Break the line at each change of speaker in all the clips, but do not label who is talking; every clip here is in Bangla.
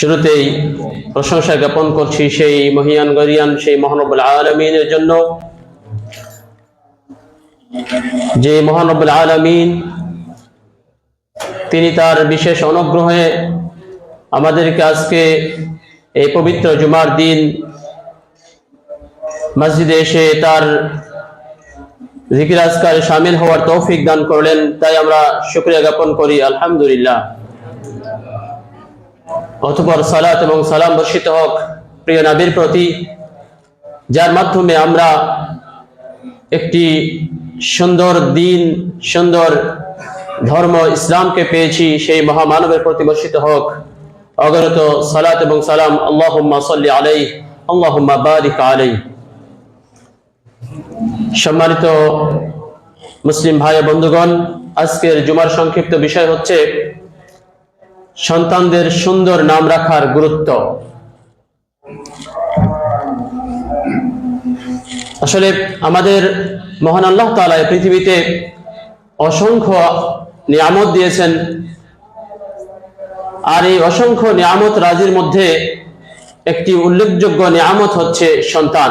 শুরুতেই প্রশংসা জ্ঞাপন করছি সেই মহিয়ান গরিয়ান, সেই মহানবুল আলমিনের জন্য। যে মহানবুল আলমিন, তিনি তার বিশেষ অনুগ্রহে আমাদেরকে আজকে এই পবিত্র জুমার দিন মসজিদে এসে তার জিকির আজকারে সামিল হওয়ার তৌফিক দান করলেন। তাই আমরা শুক্রিয়া জ্ঞাপন করি। আলহামদুলিল্লাহ। অতপর সালাত এবং সালাম বর্ষিত হোক, প্রিয় নাবির প্রতি, যার মাধ্যমে আমরা একটি সুন্দর দিন, সুন্দর ধর্ম ইসলামকে পেয়েছি, সেই মহামানবের প্রতি বর্ষিত হোক। অগরত সালাত এবং সালাম, আল্লাহুম্মা সাল্লি আলাই আল্লাহুম্মা বারিক আলাই সম্মানিত মুসলিম ভাই বন্ধুগণ, আজকের জুমার সংক্ষিপ্ত বিষয় হচ্ছে সন্তানদের সুন্দর নাম রাখার গুরুত্ব। আসলে আমাদের মহান আল্লাহ এই পৃথিবীতে অসংখ্য নিয়ামত দিয়েছেন। আর এই অসংখ্য নিয়ামত রাজির মধ্যে একটি উল্লেখযোগ্য নিয়ামত হচ্ছে সন্তান।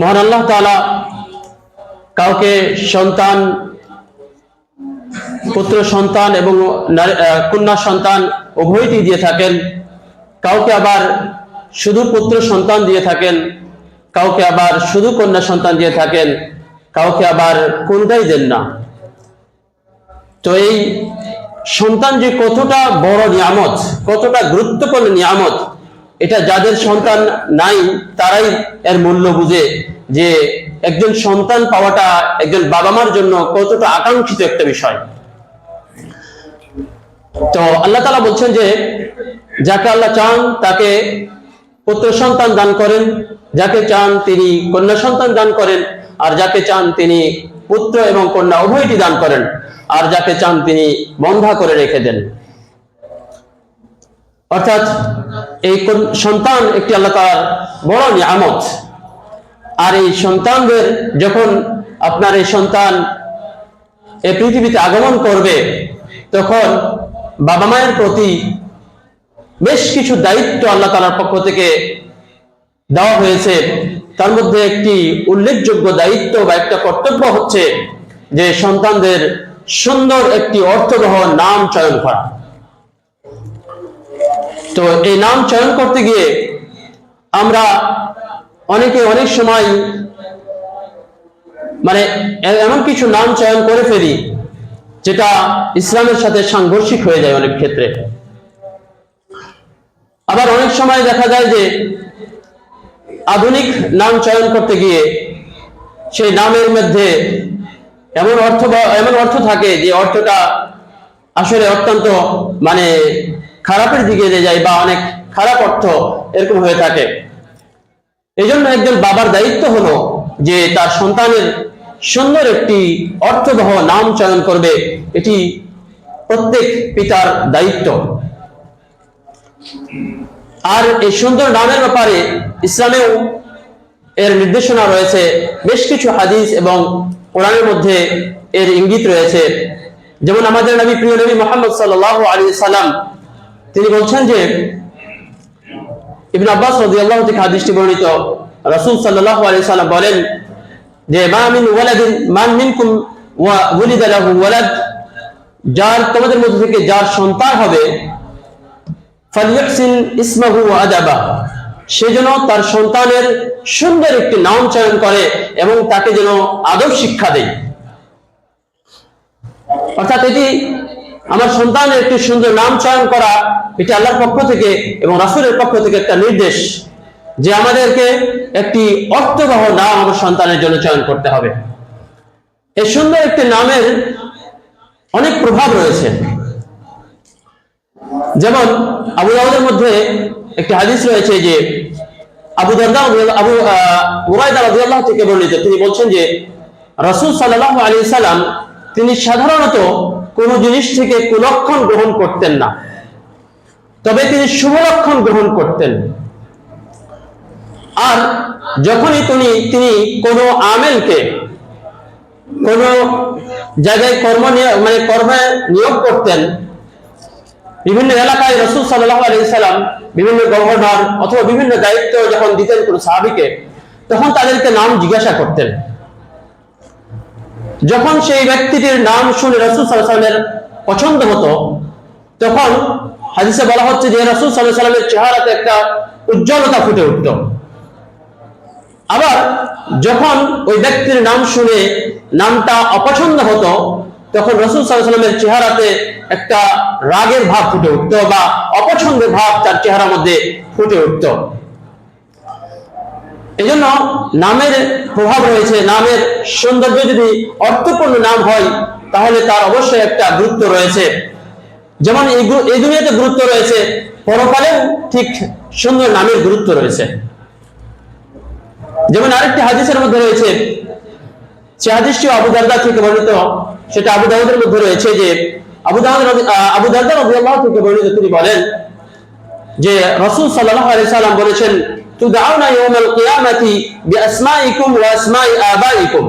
মহান আল্লাহ তাআলা কাউকে সন্তান পুত্র, সন্তান এবং কন্যা, সন্তান উভয়টি দিয়ে থাকেন। কাউকে আবার শুধু পুত্র, সন্তান দিয়ে থাকেন, কাউকে আবার শুধু কন্যা, সন্তান দিয়ে থাকেন, কাউকে আবার কোনটাই দেন না। তো এই সন্তান যে কতটা বড় নিয়ামত, কতটা গুরুত্বপূর্ণ নিয়ামত এটা যাদের সন্তান নাই, তারাই এর মূল্য বুঝে যে একজন সন্তান পাওয়াটা একজন বাবা মার জন্য কতটা আকাঙ্ক্ষিত একটা বিষয়। তো আল্লাহ তালা বলছেন যে, যাকে আল্লাহ চান তাকে পুত্র সন্তান দান করেন, যাকে চান তিনি কন্যা সন্তান দান করেন, আর যাকে চান তিনি পুত্র এবং কন্যা উভয়টি দান করেন, আর যাকে চান তিনি বন্ধা করে রেখে দেন। অর্থাৎ এই সন্তান একটি আল্লাহ তাআলার বড় নিয়ামত। আর এই সন্তানদের যখন আপনার এই সন্তান এই পৃথিবীতে আগমন করবে, তখন বাবা মায়ের প্রতি বেশ কিছু দায়িত্ব আল্লাহ তালার পক্ষ থেকে দেওয়া হয়েছে। তার মধ্যে একটি উল্লেখযোগ্য দায়িত্ব বা একটা কর্তব্য হচ্ছে যে সন্তানদের সুন্দর একটি অর্থবহ নাম চয়ন করা। তো এই নাম চয়ন করতে গিয়ে আমরা অনেকে অনেক সময় মানে এমন কিছু নাম চয়ন করে ফেলি, যেটা ইসলামের সাথে সাংঘর্ষিক হয়ে যায় অনেক ক্ষেত্রে। আবার অনেক সময় দেখা যায় যে আধুনিক নাম চয়ন করতে গিয়ে সেই নামের মধ্যে এমন অর্থ এমন অর্থ থাকে যে অর্থটা আসলে অত্যন্ত মানে খারাপের দিকে যায় বা অনেক খারাপ অর্থ এরকম হয়ে থাকে। এই জন্য একজন বাবার দায়িত্ব হলো যে তার সন্তানের সুন্দর একটি অর্থবহ নাম চয়ন করবে। এটি প্রত্যেক পিতার দায়িত্ব। আর এই সুন্দর নামের ব্যাপারে ইসলামেও এর নির্দেশনা রয়েছে। বেশ কিছু হাদিস এবং কোরআনের মধ্যে এর ইঙ্গিত রয়েছে। যেমন আমাদের নবী, প্রিয় নবী মোহাম্মদ সাল্লাহ আলী সাল্লাম তিনি বলছেন যে ইবনে আব্বাস রাদিয়াল্লাহু থেকে হাদিসটি বর্ণিত। বলেন যে, মা মিন ওয়ালাদিন, মান ওয়া ওয়ালিদা, যার তোমাদের মধ্যে থেকে যার সন্তান হবে ইসমাহু ওয়া আদাবা। সে যেন তার সন্তানের সুন্দর একটি নাম চয়ন করে এবং তাকে যেন আদব শিক্ষা দেয়। অর্থাৎ এটি আমার সন্তানের একটি সুন্দর নাম চয়ন করা, এটা আল্লাহর পক্ষ থেকে এবং রাসূলের পক্ষ থেকে একটা নির্দেশ যে আমাদেরকে একটি অর্থবহ নাম আমার সন্তানের জন্য চয়ন করতে হবে। এই সুন্দর একটি নামের অনেক প্রভাব রয়েছে। যেমন আবু দাউদের মধ্যে একটি হাদিস রয়েছে যে আবু দারদা আবু মুরাইদা থেকে বর্ণিত। তিনি বলছেন যে রাসূল সাল্লাল্লাহু আলাইহি সাল্লাম, তিনি সাধারণত কোন জিনিস থেকে কুলক্ষণ গ্রহণ করতেন না। তবে তিনি শুভ লক্ষণ গ্রহণ করতেন। আর যখনই তিনি তিনি কোনো আমেলকে কোন জায়গায় কর্ম মানে কর্মে নিয়োগ করতেন, বিভিন্ন এলাকায় রসুল সাল্লাহ আলাইসাল্লাম বিভিন্ন গভর্নর অথবা বিভিন্ন দায়িত্ব যখন দিতেন কোন সাহাবিকে, তখন তাদেরকে নাম জিজ্ঞাসা করতেন। যখন সেই ব্যক্তিটির নাম শুনে রসুল সাল্লামের পছন্দ হতো, তখন হাদিসে বলা হচ্ছে যে রসুল সাল্লাহ সাল্লামের চেহারাতে একটা উজ্জ্বলতা ফুটে উঠত। আবার যখন ওই ব্যক্তির নাম শুনে নামটা অপছন্দ হতো, তখন রসুল সাল্লামের চেহারাতে একটা রাগের ভাব ফুটে উঠত বা অপছন্দের ভাব তার চেহারার মধ্যে ফুটে উঠত। এই জন্য নামের প্রভাব রয়েছে, নামের সৌন্দর্য যদি অর্থপূর্ণ নাম হয়, তাহলে তার অবশ্যই একটা গুরুত্ব রয়েছে। যেমন এই দুনিয়াতে গুরুত্ব রয়েছে, পরকালেও ঠিক সুন্দর নামের গুরুত্ব রয়েছে। যেমন আরেকটি হাদিসের মধ্যে রয়েছে, সে হাদিসটি আবু দারদা থেকে বর্ণিত, সেটা আবু দাউদের মধ্যে রয়েছে যে, আবু দাউদ আবু দারদা রাদিয়াল্লাহু থেকে বর্ণিত তিনি বলেন যে, রসুল সাল্লাল্লাহু আলাইহি সাল্লাম বলেছেন ইয়াউমাল কিয়ামাতি বিআসমাইকুম ওয়া আসমাই আবাইকুম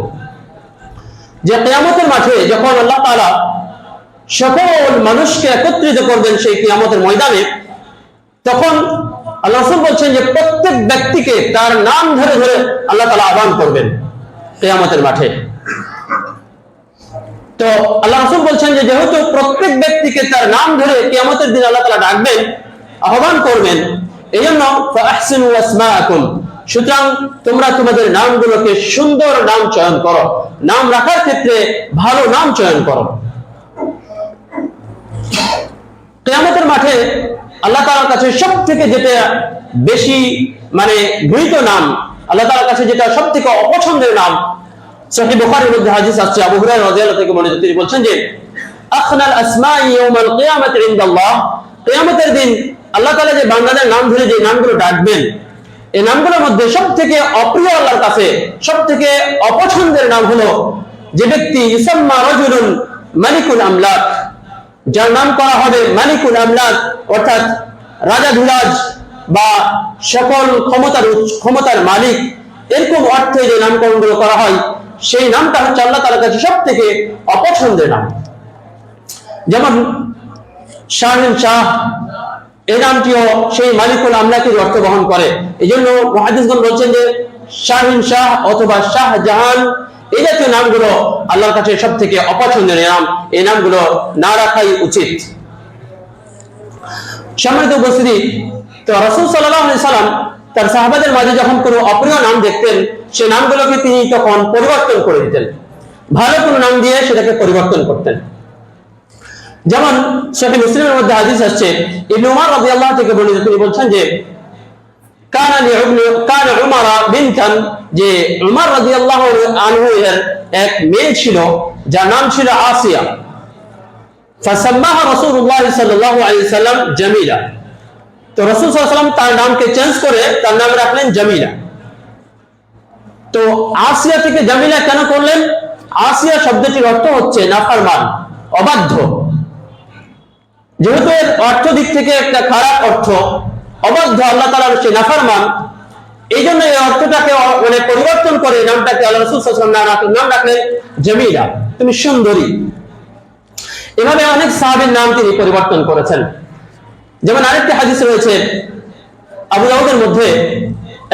যে কিয়ামতের মাঠে যখন আল্লাহ তাআলা সকল মানুষকে একত্রিত করবেন সেই কিয়ামতের ময়দানে, তখন আল্লাহ রসুল বলছেন যে প্রত্যেক ব্যক্তিকে তার নাম ধরে ধরে আল্লাহ তালা আহ্বান করবেন কেয়ামতের মাঠে। তো আল্লাহ রসুল বলছেন যে যেহেতু প্রত্যেক ব্যক্তিকে তার নাম ধরে কেয়ামতের দিন আল্লাহ তালা ডাকবেন, আহ্বান করবেন এই জন্য সুতরাং তোমরা তোমাদের নামগুলোকে সুন্দর নাম চয়ন করো। নাম রাখার ক্ষেত্রে ভালো নাম চয়ন করো। কেয়ামতের মাঠে আল্লাহ তাআলার কাছে সব থেকে যেটা বেশি মানে গৃহীত নাম, আল্লাহ তাআলার কাছে যেটা সব থেকে অপছন্দের নাম সহিহ বুখারীর মধ্যে হাদিস আছে, আবু রাদিয়াল্লাহু থেকে বর্ণিত তিনি বলছেন যে, আখনাল কিয়ামাতি ইনদাল্লাহ। কিয়ামতের দিন আল্লাহ তাআলা যে বান্দাদের নাম ধরে যে নামগুলো ডাকবেন, এই নামগুলোর মধ্যে সব থেকে অপ্রিয় আল্লাহর কাছে সব থেকে অপছন্দের নাম হলো যে ব্যক্তি ইসাম্মা রাজুলুন মালিকুল আমলাক। যার নাম করা হবে মালিকুল আমলাক, অর্থাৎ রাজা ধুরাজ বা সকল ক্ষমতার ক্ষমতার মালিক। এরকম অর্থে যে নামকরণগুলো করা হয়, সেই নামটা হচ্ছে আল্লাহ তাআলার কাছে সব থেকে অপছন্দের নাম। যেমন শাহিন শাহ এই নামটিও সেই মালিকুল আমলাকের অর্থ বহন করে। এই জন্য মহাদিসগণ বলছেন যে, শাহিন শাহ অথবা শাহ জাহান, এই জাতীয় নামগুলো আল্লাহর কাছে সব থেকে অপছন্দের নাম। এই নামগুলো না রাখাই উচিত। সম্মানিত উপস্থিতি, তো রসুল সাল্লাহ সাল্লাম তার সাহাবাদের মাঝে যখন কোনো অপ্রিয় নাম দেখতেন, সে নামগুলোকে তিনি তখন পরিবর্তন করে দিতেন। ভালো কোনো নাম দিয়ে সেটাকে পরিবর্তন করতেন। যেমন সহি মুসলিমের মধ্যে হাদিস আসছে, ইবনে উমর রাদিয়াল্লাহু থেকে বর্ণিত, তিনি বলছেন যে, কানা লিইবনে কানা উমার বিনতান, যে উমর রাদিয়াল্লাহু আনহু এর এক মেয়ে ছিল, যার নাম ছিল আসিয়া। ফাসাম্মাহা রাসূলুল্লাহ সাল্লাল্লাহু আলাইহি সাল্লাম জামিলা। তো রাসূল সাল্লাল্লাহু আলাইহি তার নামকে চেঞ্জ করে তার নাম রাখলেন জামিলা। তো আসিয়া থেকে জামিলা কেন করলেন? আসিয়া শব্দটির অর্থ হচ্ছে নাফরমান, অবাধ্য। যেহেতু এর অর্থ দিক থেকে একটা খারাপ অর্থ, অবাধ্য আল্লাহ তালার সে নাফারমান এই জন্য এই অর্থটাকে মানে পরিবর্তন করে নামটাকে আল্লাহ রসুল নাম রাখলেন জামিলা। তুমি সুন্দরী। এভাবে অনেক সাহাবের নাম তিনি পরিবর্তন করেছেন। যেমন আরেকটি হাদিস রয়েছে, আবু দাউদের মধ্যে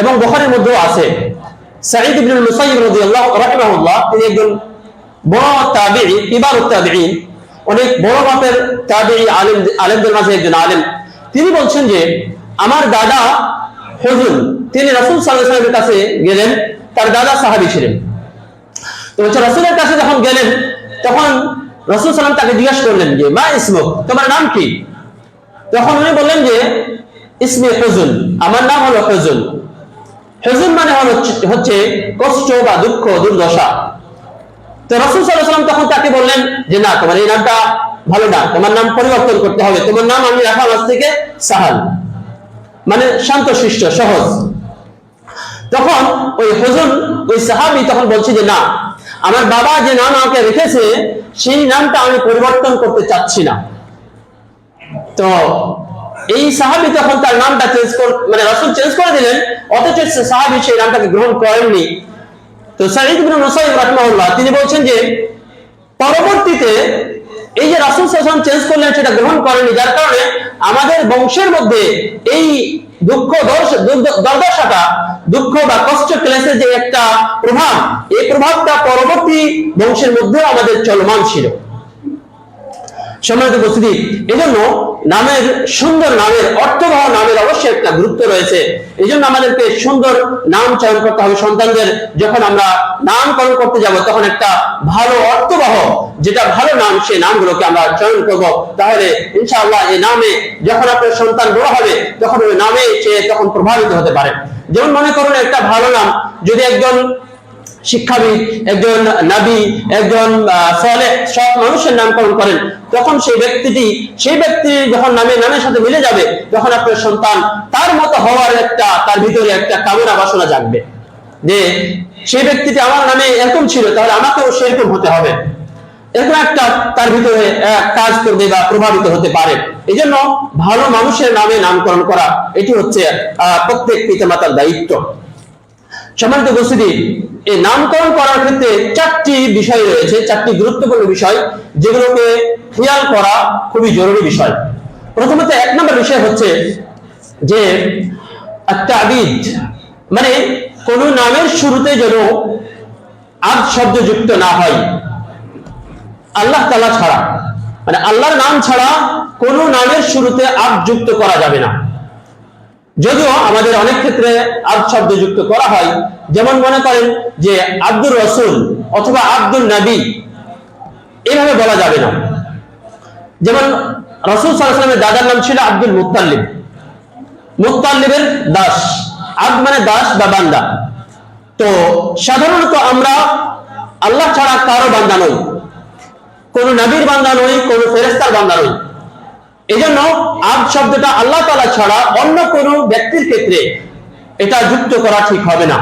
এবং বুখারীর মধ্যেও আছে। সাঈদ ইবনে মুসাইয়িব রাদিয়াল্লাহু তিনি একজন বড় তাবিঈ কিবারুত তাবিঈন অনেক বড় মাপের তাবিঈ আলেম, আলেমদের মাঝে একজন আলেম। তিনি বলছেন যে, আমার দাদা হুজুর তিনি রাসূল আলাইহি ওয়াসাল্লামের কাছে গেলেন, তার দাদা সাহাবী ছিলেন। তো হচ্ছে রাসূলের কাছে যখন গেলেন, তখন রসুল সাল্লাম তাকে জিজ্ঞেস করলেন যে, মা ইসমুক, তোমার নাম কি? তখন উনি বললেন যে, ইসমে হুজুন, আমার নাম হলো হুজুন। হুজুন মানে হলো হচ্ছে কষ্ট বা দুঃখ, দুর্দশা। তো রসুল সাল্লাহ সাল্লাম তখন তাকে বললেন যে, না, তোমার এই নামটা ভালো না। তোমার নাম পরিবর্তন করতে হবে। তোমার নাম আমি রাখলাম আজ থেকে সাহাল মানে শান্তশিষ্ট, সহজ। তখন ওই হুজুর, ওই সাহাবি তখন বলছে যে, না, আমার বাবা যে নাম আমাকে রেখেছে, সেই নামটা আমি পরিবর্তন করতে চাচ্ছি না। তো এই সাহাবি তখন তার নামটা চেঞ্জ মানে রসুল চেঞ্জ করে দিলেন, অথচ সাহাবি সেই নামটাকে গ্রহণ করেননি। তো সাইদ তিনি বলছেন যে, পরবর্তীতে এই যে রাসুল শাসন চেঞ্জ করলেন, সেটা গ্রহণ করেনি যার কারণে আমাদের বংশের মধ্যে এই দুঃখ দর্দশাটা, দুঃখ বা কষ্ট ক্লেশের যে একটা প্রভাব, এই প্রভাবটা পরবর্তী বংশের মধ্যেও আমাদের চলমান ছিল। সম্মানিত উপস্থিতি এই জন্য নামের সুন্দর নামের, অর্থবহ নামের অবশ্যই একটা গুরুত্ব রয়েছে। এই জন্য আমাদেরকে সুন্দর নাম চয়ন করতে হবে সন্তানদের। যখন আমরা নামকরণ করতে যাব, তখন একটা ভালো অর্থবহ, যেটা ভালো নাম, সেই নামগুলোকে আমরা চয়ন করব। তাহলে ইনশাআল্লাহ এই নামে যখন আপনার সন্তান বড় হবে, তখন ওই নামে সে তখন প্রভাবিত হতে পারে। যেমন মনে করুন একটা ভালো নাম, যদি একজন শিক্ষাবিদ, একজন নাবী, একজন ফলে সব মানুষের নামকরণ করেন। তখন সেই ব্যক্তিটি, সেই ব্যক্তি যখন নামে নামের সাথে মিলে যাবে, তখন আপনার সন্তান তার মতো হওয়ার একটা, তার ভিতরে একটা কামনা বাসনা জাগবে। যে সেই ব্যক্তিটি আমার নামে এরকম ছিল, তাহলে আমাকেও সেরকম হতে হবে। এরকম একটা তার ভিতরে কাজ করবে বা প্রভাবিত হতে পারে। এই জন্য ভালো মানুষের নামে নামকরণ করা, এটি হচ্ছে প্রত্যেক পিতামাতার দায়িত্ব। সম্মানিত উপস্থিতি, এই নামকরণ করার ক্ষেত্রে চারটি বিষয় রয়েছে, চারটি গুরুত্বপূর্ণ বিষয়, যেগুলোকে খেয়াল করা খুবই জরুরি বিষয়। প্রথমত এক নম্বর বিষয় হচ্ছে যে একটা মানে কোন নামের শুরুতে যেন আদ শব্দ যুক্ত না হয়। আল্লাহ তালা ছাড়া মানে আল্লাহর নাম ছাড়া কোন নামের শুরুতে আদ যুক্ত করা যাবে না। যদিও আমাদের অনেক ক্ষেত্রে আব শব্দ যুক্ত করা হয়, যেমন মনে করেন যে আব্দুর রসুল অথবা আব্দুল নবী, এভাবে বলা যাবে না। যেমন রসুল সাল্লামের দাদার নাম ছিল আব্দুল মুতাল্লিব মুতাল্লিবের দাস। আব মানে দাস বা বান্দা। তো সাধারণত আমরা আল্লাহ ছাড়া কারও বান্দা নই। কোন নবীর বান্দা নই, কোন ফেরেস্তার বান্দা নই। এই জন্য আব শব্দটা আল্লাহ তালা ছাড়া অন্য কোন ব্যক্তির ক্ষেত্রে এটা যুক্ত করা ঠিক হবে না।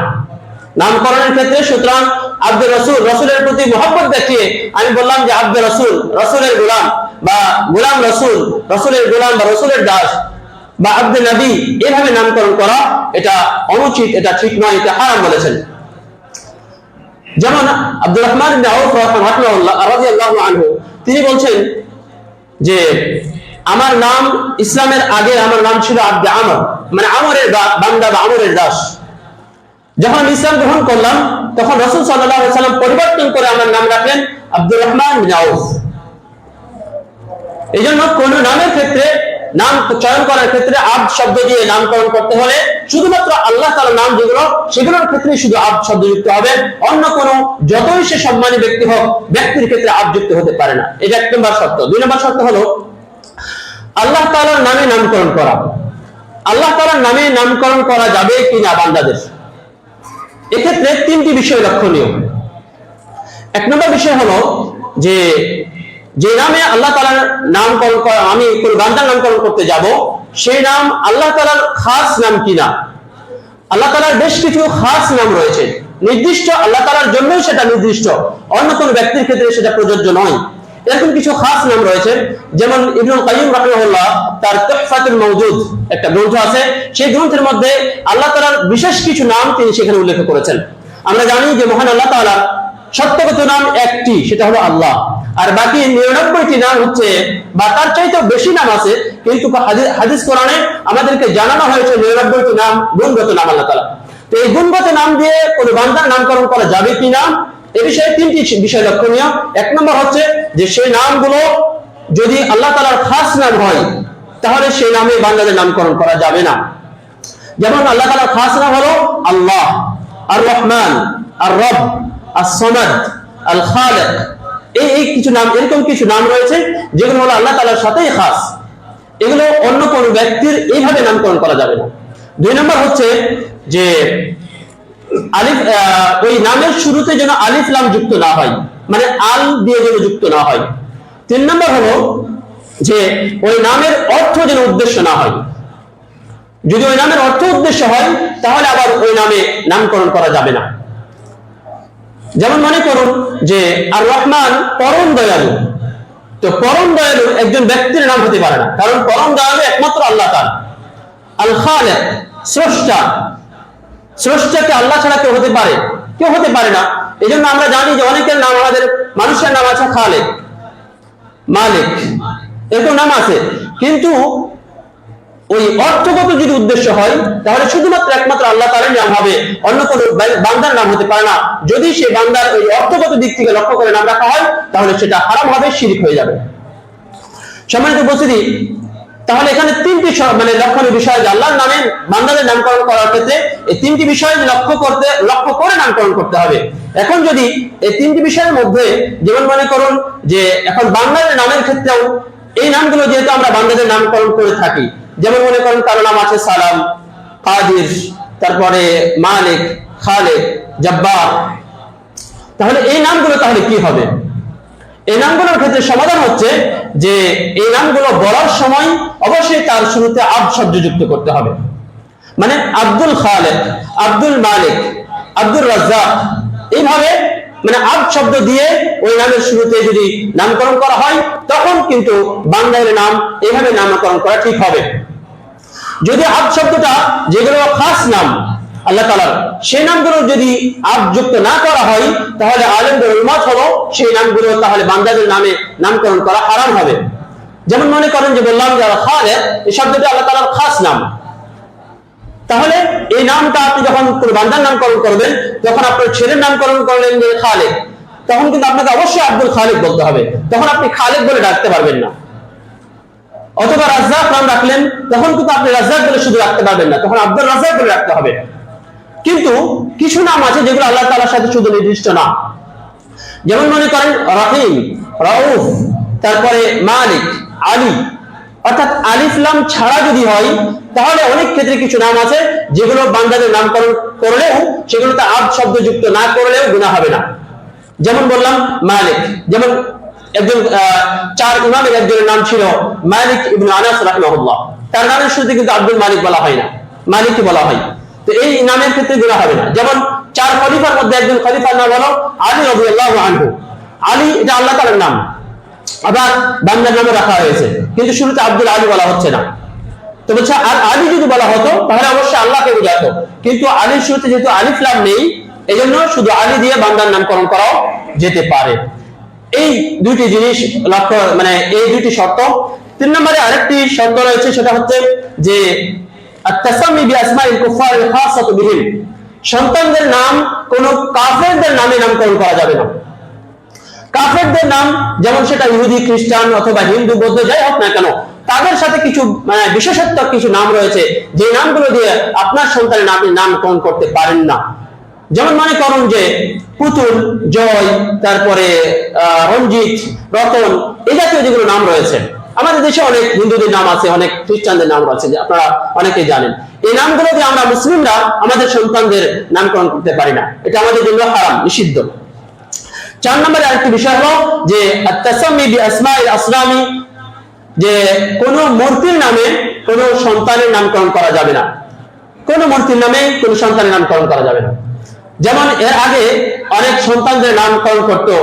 নামকরণের ক্ষেত্রে সুতরাং আব্দুল রসুল, রসুলের প্রতি মোহাম্মত দেখিয়ে আমি বললাম যে আব্দুল রসুল, রসুলের গোলাম বা গোলাম রসুল, রসুলের গোলাম বা রসুলের দাস বা আব্দুল নবী এভাবে নামকরণ করা এটা অনুচিত, এটা ঠিক নয়, এটা হারাম বলেছেন। যেমন আব্দুর রহমান তিনি বলছেন যে আমার নাম ইসলামের আগে আমার নাম ছিল আব্দে আমর। মানে আমরের বান্দা বা আমরের দাস। যখন ইসলাম গ্রহণ করলাম, তখন রসুল সাল্লাম পরিবর্তন করে আমার নাম রাখলেন আব্দুর রহমান এই জন্য কোন নামের ক্ষেত্রে, নাম চয়ন করার ক্ষেত্রে আব শব্দ দিয়ে নামকরণ করতে হলে শুধুমাত্র আল্লাহ তাআলার নাম যেগুলো, সেগুলোর ক্ষেত্রে শুধু আব শব্দ যুক্ত হবে। অন্য কোনো, যতই সে সম্মানী ব্যক্তি হোক, ব্যক্তির ক্ষেত্রে আব যুক্ত হতে পারে না। এটা এক নম্বর শর্ত। দুই নম্বর শর্ত হলো আল্লাহ তাআলার নামে নামকরণ করা। আল্লাহ তাআলার নামে নামকরণ করা যাবে কিনা বান্দাদের? এক্ষেত্রে তিনটি বিষয় লক্ষণীয়। এক নম্বর বিষয় হলো যে যে নামে আল্লাহ তালার নামকরণ করা, আমি কোন বান্দার নামকরণ করতে যাব, সেই নাম আল্লাহ তালার খাস নাম কিনা? আল্লাহ তালার বেশ কিছু খাস নাম রয়েছে। নির্দিষ্ট আল্লাহ তালার জন্যই সেটা নির্দিষ্ট, অন্য কোন ব্যক্তির ক্ষেত্রে সেটা প্রযোজ্য নয়। এরকম কিছু খাস নাম রয়েছে। যেমন ইবনুল কাইয়িম রাহিমাহুল্লাহ তার তুহফাতুল মাওজুদ একটা গ্রন্থ আছে। সেই গ্রন্থের মধ্যে আল্লাহ তাআলার বিশেষ কিছু নাম তিনি সেখানে উল্লেখ করেছেন। আমরা জানি যে মহান আল্লাহ তাআলা সত্যগত নাম একটি, সেটা হলো আল্লাহ। আর বাকি নিরানব্বইটি নাম হচ্ছে, বা তার চাইতেও বেশি নাম আছে, কিন্তু হাদিস কোরআনে আমাদেরকে জানানো হয়েছে নিরানব্বইটি নাম গুণগত নাম আল্লাহ তাআলা। তো এই গুণগত নাম দিয়ে কোনো বান্দার নামকরণ করা যাবে কি না? এ বিষয়ে তিনটি বিষয় লক্ষণীয়। এক নম্বর হচ্ছে যে সেই নামগুলো যদি আল্লাহ তালার খাস নাম হয়, তাহলে সেই নামে বান্দাদের নামকরণ করা যাবে না। যেমন আল্লাহ তালার খাস নাম হলো আল্লাহ আর রহমান আর রব আর সমাদ আল খালেক এই এই কিছু নাম, এরকম কিছু নাম রয়েছে, যেগুলো হলো আল্লাহ তালার সাথেই খাস। এগুলো অন্য কোন ব্যক্তির এইভাবে নামকরণ করা যাবে না। দুই নম্বর হচ্ছে যে আলিফ ওই নামের শুরুতে যেন আলিফ লাম যুক্ত না হয় মানে আল দিয়ে যেন যুক্ত না হয়। তিন নম্বর হলো যে, ওই নামের অর্থ যেন উদ্দেশ্য না হয়। যদি ওই নামের অর্থ উদ্দেশ্য হয়, তাহলে আবার ওই নামে নামকরণ করা যাবে না। যেমন মনে করুন যে, আর রহমান পরম দয়ালু। তো পরম দয়ালু একজন ব্যক্তির নাম হতে পারে না। কারণ পরম দয়ালু একমাত্র আল্লাহ আল খালেক স্রষ্টা। স্রষ্টাকে আল্লাহ ছাড়া কেউ হতে পারে, কেউ হতে পারে না। এই জন্য আমরা জানি যে অনেকের নাম আমাদের, মানুষের নাম আছে খালেক, মালিক, এরকম নাম আছে। কিন্তু ওই অর্থগত যদি উদ্দেশ্য হয়, তাহলে শুধুমাত্র একমাত্র আল্লাহ তাআলার নাম হবে, অন্য কোনো বান্দার নাম হতে পারে না। যদি সে বান্দার ওই অর্থগত দিক থেকে লক্ষ্য করে নাম রাখা হয়, তাহলে সেটা হারাম হবে, শিরিক হয়ে যাবে। সম্মানিত উপস্থিতি তাহলে এখানে তিনটি মানে লক্ষণীয় বিষয় আল্লাহর নামে বান্দাদের নামকরণ করার ক্ষেত্রে এই তিনটি বিষয় লক্ষ্য করতে, লক্ষ্য করে নামকরণ করতে হবে। এখন যদি এই তিনটি বিষয়ের মধ্যে যেমন মনে করুন যে এখন বান্দাদের নামের ক্ষেত্রেও এই নামগুলো যেহেতু আমরা বান্দাদের নামকরণ করে থাকি, যেমন মনে করেন কারও নাম আছে সালাম, কাদির, তারপরে মালিক, খালেক, জব্বার, তাহলে এই নামগুলো তাহলে কি হবে? এই নামগুলোর ক্ষেত্রে সমাধান হচ্ছে যে এই নামগুলো বলার সময় অবশ্যই তার শুরুতে আব শব্দ যুক্ত করতে হবে। মানে আব্দুল খালেক, আব্দুল মালিক আব্দুল রাজ্জাক, এইভাবে মানে আব শব্দ দিয়ে ওই নামের শুরুতে যদি নামকরণ করা হয়, তখন কিন্তু বাংলার নাম, এইভাবে নামকরণ করা ঠিক হবে। যদি আব শব্দটা যেগুলো খাস নাম আল্লাহ তালার সেই নামগুলো যদি আব যুক্ত না করা হয়, তাহলে আলেমদের উন্মত হলো সেই নামগুলো তাহলে বান্দাদের নামে নামকরণ করা হারাম হবে। যেমন মনে করেন যে বললাম যে খালে এই শব্দটি আল্লাহ তালার খাস নাম। তাহলে এই নামটা আপনি যখন কোনো বান্দার নামকরণ করবেন যখন আপনার ছেলের নামকরণ করলেন যে খালেক তখন কিন্তু আপনাকে অবশ্যই আব্দুল খালেক বলতে হবে। তখন আপনি খালেক বলে ডাকতে পারবেন না। অথবা রাজ্জাক নাম রাখলেন, তখন কিন্তু আপনি রাজ্জাক বলে শুধু রাখতে পারবেন না। তখন আব্দুল রাজ্জাক বলে রাখতে হবে। কিন্তু কিছু নাম আছে যেগুলো আল্লাহ তাআলার সাথে শুধু নির্দিষ্ট না। যেমন মনে করেন রাহিম, রাউফ, তারপরে মালিক, আলী। অর্থাৎ আলিফলাম ছাড়া যদি হয়, তাহলে অনেক ক্ষেত্রে কিছু নাম আছে যেগুলো বান্দাদের নামকরণ করলেও সেগুলোতে আব শব্দ যুক্ত না করলেও গুণা হবে না। যেমন বললাম মালিক, যেমন একজন চার ইমামের একজনের নাম ছিল মালিক ইবনে আনাস রাহিমাহুল্লাহ। তার নামের শুরুতে কিন্তু আব্দুল মালিক বলা হয় না, মালিকই বলা হয়। তো এই নামের ক্ষেত্রে গুণা হবে না। যেমন চার খলিফার মধ্যে একজন খলিফার নাম হলো আলী রাদিয়াল্লাহু আনহু। আলী এটা আল্লাহ তাআলার নাম। আবার বান্দার নামে রাখা হয়েছে। কিন্তু শুরুতে আব্দুল আলী বলা হচ্ছে না। তো বলছে, আর আলী যদি বলা হতো, তাহলে অবশ্যই আল্লাহকে বোঝাতো। কিন্তু আলীর শুরুতে যেহেতু আলিফ লাম নেই এই জন্য শুধু আলী দিয়ে বান্দার নামকরণ করাও যেতে পারে। এই দুইটি জিনিস লক্ষ্য মানে এই দুইটি শর্ত। তিন নম্বরে আরেকটি শর্ত রয়েছে, সেটা হচ্ছে যে সন্তানদের নাম কোন কাফেরদের নামে নামকরণ করা যাবে না। কাফেরদের নাম যেমন সেটা ইহুদি, খ্রিস্টান অথবা হিন্দু, বৌদ্ধ, যাই হোক না কেন, তাদের সাথে কিছু বিশেষত্ব, কিছু নাম রয়েছে, যে নামগুলো দিয়ে আপনার সন্তানের নাম নামকরণ করতে পারেন না। যেমন মনে করুন যে পুতুল, জয়, তারপরে রঞ্জিত, রতন এই জাতীয় যেগুলো নাম রয়েছে। আমাদের দেশে অনেক হিন্দুদের নাম আছে, অনেক খ্রিস্টানদের নাম যে আপনারা অনেকেই জানেন। এই নামগুলো দিয়ে আমরা মুসলিমরা আমাদের সন্তানদের নামকরণ করতে পারি না। এটা আমাদের জন্য হারাম, নিষিদ্ধ। চার নম্বরে আরেকটি বিষয় হলো যে আসলামি, যে কোন মূর্তির নামে কোন সন্তানের নামকরণ করা যাবে না। কোন মূর্তির নামে কোন সন্তানের নামকরণ করা যাবে না। যেমন এর আগে অনেক সন্তানদের নামকরণ করতো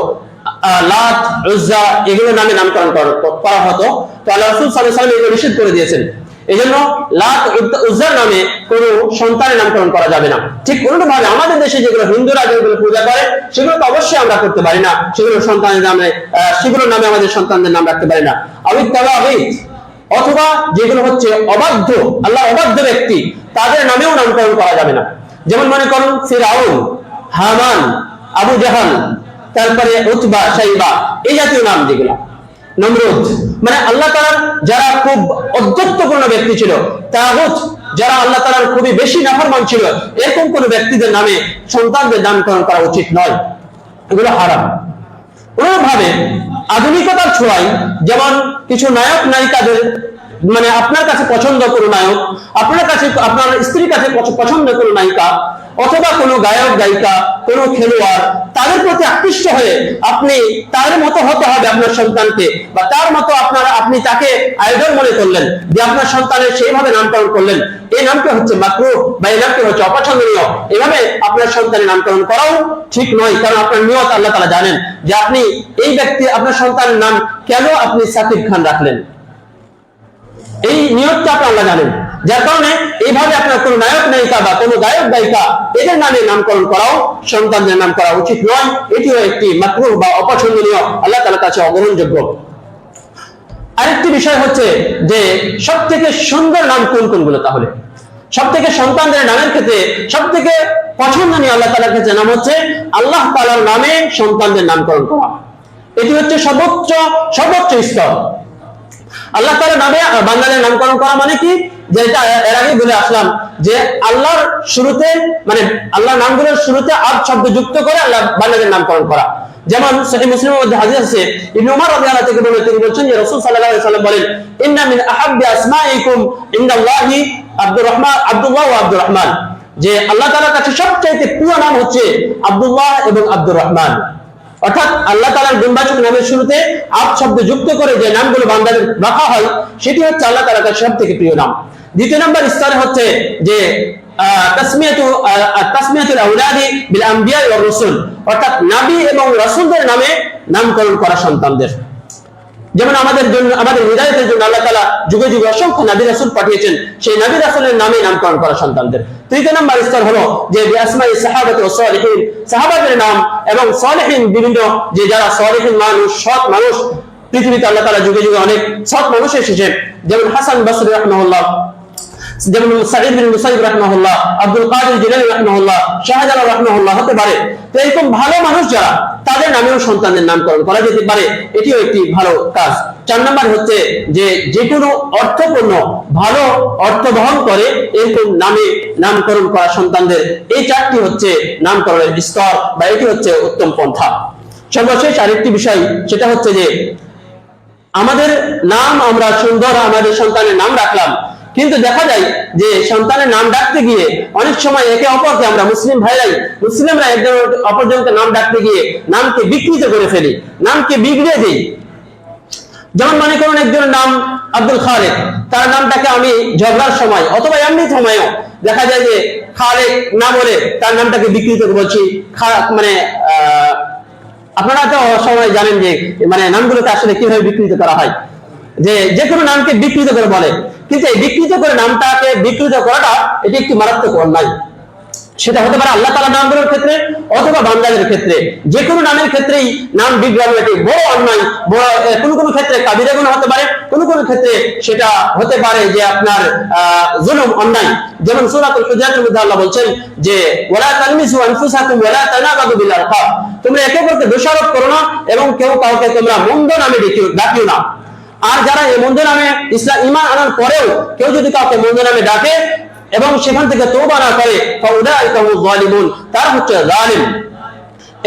লাত, উজ্জা এগুলো নামে নামকরণ কর- হতো। তো আল্লাহ রাসূল আলাইহি এগুলো নিষেধ করে দিয়েছেন। এই জন্য লাত উজ্জার নামে সন্তানের নামকরণ করা যাবে না। ঠিক অনুরূপভাবে আমাদের দেশে যেগুলো হিন্দুরা যেগুলো পূজা করে, সেগুলো তো অবশ্যই আমরা করতে পারি না। সেগুলো সন্তানের নামে সেগুলোর নামে আমাদের সন্তানদের নাম রাখতে পারি না। আবিদ অথবা যেগুলো হচ্ছে অবাধ্য, আল্লাহ অবাধ্য ব্যক্তি, তাদের নামেও নামকরণ করা যাবে না। যেমন মনে করুন, ফিরাউন, হামান, আবু জাহাল তারপরে উতবা, সাইবা, এই জাতীয় নাম যেগুলো। নমরুদ মানে আল্লাহ তাআলার যারা খুব অধ্যত্বপূর্ণ ব্যক্তি ছিল, তাগুত, যারা আল্লাহ তাআলার খুবই বেশি নাফরমান ছিল, এরকম কোন ব্যক্তিদের নামে সন্তানদের নামকরণ করা উচিত নয়। এগুলো হারাম। অনুরূপভাবে আধুনিকতার ছোঁয়ায় যেমন কিছু নায়ক নায়িকাদের মানে আপনার কাছে পছন্দ কোনো নায়ক, আপনার কাছে, আপনার স্ত্রীর কাছে পছন্দ কোনো নায়িকা, অথবা কোনো গায়ক, গায়িকা, কোনো খেলোয়াড়, তাদের প্রতি আকৃষ্ট হয়ে আপনি তার মতো হতে হবে আপনার সন্তানকে, বা তার মতো আপনার, আপনি তাকে আইডল মনে করলেন, যে আপনার সন্তানের সেইভাবে নামকরণ করলেন। এই নামটি হচ্ছে মাকরু, বা এই নামটি হচ্ছে অপছন্দনীয়। এভাবে আপনার সন্তানের নামকরণ করাও ঠিক নয়, কারণ আপনার নিয়ত আল্লাহ তালা জানেন যে আপনি এই ব্যক্তি, আপনার সন্তানের নাম কেন আপনি সাকিব খান রাখলেন। এই নিয়তটা আপনি আল্লাহ জানেন। যার কারণে এইভাবে আপনার কোন নায়ক নায়িকা বা কোন গায়ক গায়িকা এদের নামে নামকরণ করাও সন্তানদের নাম করা উচিত নয়। এটিও একটি মাকরুহ বা অপছন্দনীয় আল্লাহ তাআলার কাছে অগ্রহণযোগ্য। আরেকটি বিষয় হচ্ছে যে সব থেকে সুন্দর নাম কোন কোনগুলো তাহলে? সব থেকে সন্তানদের নামের ক্ষেত্রে সব থেকে পছন্দনীয় আল্লাহ তালার ক্ষেত্রে নাম হচ্ছে আল্লাহ তালার নামে সন্তানদের নামকরণ করা। এটি হচ্ছে সর্বোচ্চ সর্বোচ্চ স্তর। আল্লাহ তাআলার নামে বান্দাদের নামকরণ করা মানে কি? যে এটা, এর আগে বলে আসলাম যে আল্লাহর শুরুতে মানে আল্লাহর নামগুলোর শুরুতে আব শব্দ যুক্ত করে আল্লাহ বান্দাদের নামকরণ করা। যেমন সহিহ মুসলিমের মধ্যে হাদিস আছে, ইবনে উমর রাদিয়াল্লাহু থেকে বলে তিনি বলছেন যে রাসূল সাল্লাল্লাহু আলাইহি সাল্লাম বলেন, ইন্না মিন আহাব্বি আসমাইকুম ইনদাল্লাহি আব্দুর রহমান আব্দুল্লাহ ওয়া আব্দুর রহমান যে আল্লাহ তাআলার কাছে সবচেয়ে প্রিয় নাম হচ্ছে আব্দুল্লাহ এবং আব্দুর রহমান অর্থাৎ আল্লাহ তালার গুণবাচক নামের শুরুতে আপ শব্দ যুক্ত করে যে নামগুলো বান্দাদের রাখা হয়, সেটি হচ্ছে আল্লাহ তালা তার সব থেকে প্রিয় নাম। দ্বিতীয় নম্বর স্তরে হচ্ছে যে অর্থাৎ নাবি এবং রসুলদের নামে নামকরণ করা সন্তানদের। যেমন আমাদের জন্য, আমাদের হৃদায়তের জন্য আল্লাহ তালা যুগে যুগে অসংখ্য নাবির রাসুল পাঠিয়েছেন। সেই নাবির রাসুলের নামে নামকরণ করা সন্তানদের। তৃতীয় নম্বর স্তর হলো যে বিয়াসমাই সাহাবাত ও সালিহিন সাহাবাদের নাম এবং সালিহিন বিভিন্ন যে যারা সালিহিন মানুষ, সৎ মানুষ, পৃথিবীতে আল্লাহ তালা যুগে যুগে অনেক সৎ মানুষ এসেছে। যেমন হাসান বাসুর রহমাহুল্লাহ যেমন সাঈদ বিন মুসাইব রাহমাহুল্লাহ, আব্দুল কাদের জিলানী রাহমাহুল্লাহ, শাহজালাল রাহমাহুল্লাহ হতে পারে। তো এরকম ভালো মানুষ যারা, তাদের নামেও সন্তানের নামকরণ করা যেতে পারে। এটিও একটি ভালো কাজ। চার নম্বর হচ্ছে যে যে অর্থপূর্ণ, ভালো অর্থ বহন করে এরকম নামে নামকরণ করা সন্তানদের। এই চারটি হচ্ছে নামকরণের স্তর বা এটি হচ্ছে উত্তম পন্থা। সর্বশেষ আরেকটি বিষয়, সেটা হচ্ছে যে আমাদের নাম আমরা সুন্দর, আমাদের সন্তানের নাম রাখলাম। কিন্তু দেখা যায় যে সন্তানের নাম ডাকতে গিয়ে অনেক সময় একে অপরকে আমরা মুসলিম ভাইরাই মুসলিমরা একজন অপরজনকে নাম ডাকতে গিয়ে নামকে বিকৃত করে ফেলি, নামকে বিগড়ে দিই। যেমন মনে করুন একজনের নাম আব্দুল খালেক, তার নামটাকে আমি ঝগড়ার সময় অথবা এমনি সময়ও দেখা যায় যে খালেক না বলে তার নামটাকে বিকৃত বলছি। মানে আপনারা তো সময় জানেন যে মানে নামগুলোকে আসলে কীভাবে বিকৃত করা হয়? যে যে কোনো নামকে বিকৃত করে বলে। কিন্তু এই বিকৃত করে নামটাকে বিকৃত করাটা এটি একটি মারাত্মক অন্যায়। সেটা হতে পারে আল্লাহ তালা নামগুলোর ক্ষেত্রে অথবা বান্দাদের ক্ষেত্রে। যে কোনো নামের ক্ষেত্রেই নাম বিগ্রাম এটি বড় অন্যায়, বড় কোনো কোনো ক্ষেত্রে কাবিরা গুণ হতে পারে, কোনো কোনো ক্ষেত্রে সেটা হতে পারে যে আপনার জুলুম, অন্যায়। যেমন সূরাতুল হুজুরাতের মধ্যে আল্লাহ বলছেন যে, ওয়ালা তালমিসু আনফুসাকুম ওয়ালা তানাবাদু বিল আলকাব তোমরা একে অপরকে দোষারোপ করো না এবং কেউ কাউকে তোমরা মন্দ নামে ডেকে- ডাকিও না। আর যারা এই মন্দ নামে ইসলাম ইমান আনার পরেও কেউ যদি কাউকে মন্দ নামে ডাকে এবং সেখান থেকে তৌবা না করে তারা হচ্ছে জালিম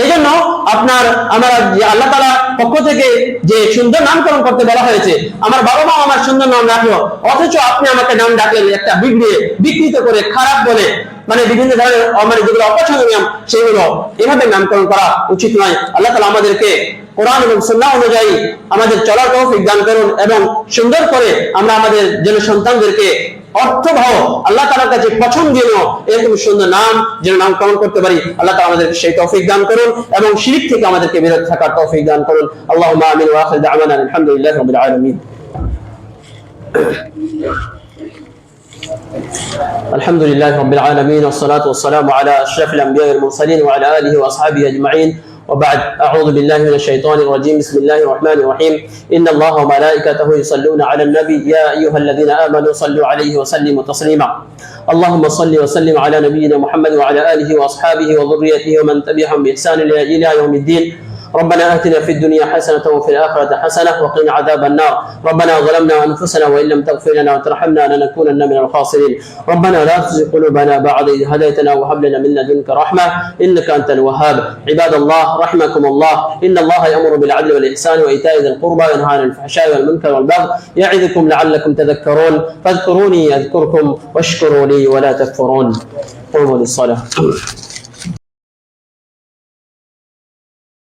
এই জন্য আপনার, আমার আল্লাহ তালা পক্ষ থেকে যে সুন্দর নামকরণ করতে বলা হয়েছে, আমার বাবা মা আমার সুন্দর নাম রাখল, অথচ আপনি আমাকে নাম ডাকলেন একটা বিগড়িয়ে বিকৃত করে, খারাপ বলে মানে বিভিন্ন ধরনের আমার যেগুলো অপছন্দনীয়, সেগুলো এভাবে নামকরণ করা উচিত নয়। আল্লাহ তালা আমাদেরকে কোরআন এবং সুন্নাহ অনুযায়ী আমাদের চলার তৌফিক দান করুন এবং সুন্দর করে আমরা আমাদের যেন সন্তানদেরকে অর্থবহ আল্লাহ তাআলার কাছে পছন্দনীয় এরকম সুন্দর নাম যেন নামকরণ করতে পারি আল্লাহ তাআলা আমাদেরকে সেই তৌফিক দান করুন এবং শিরিক থেকে আমাদেরকে বিরত থাকার তৌফিক দান করুন আল্লাহুম্মা আমিন ওয়া আখির দাওয়ানা আলহামদুলিল্লাহি রাব্বিল আলামিন الحمد لله رب العالمين والصلاة والسلام على أشرف الأنبياء والمرسلين وعلى آله وأصحابه أجمعين وبعد أعوذ بالله من الشيطان الرجيم بسم الله الرحمن الرحيم. إن الله وملائكته يصلون على النبي. يا أيها الذين آمنوا صلوا عليه وسلموا تسليما. اللهم صل وسلم على نبينا محمد وعلى آله وأصحابه وذريته ومن تبعهم بإحسان إلى يوم الدين. ربنا آتنا في الدنيا حسنة وفي الآخرة حسنة وقنا عذاب النار. ربنا ظلمنا أنفسنا وإن لم تغفر لنا وترحمنا لنكونن من الخاسرين. ربنا لا تزغ قلوبنا بعد إذ هديتنا وهب لنا من لدنك رحمة إنك أنت الوهاب. عباد الله رحمكم الله. إن الله يأمر بالعدل والإحسان وإيتاء ذي القربى وينهى عن الفحشاء والمنكر والبغي يعظكم لعلكم تذكرون. فاذكروني أذكركم واشكروا لي ولا تكفرون. قوموا للصلاة.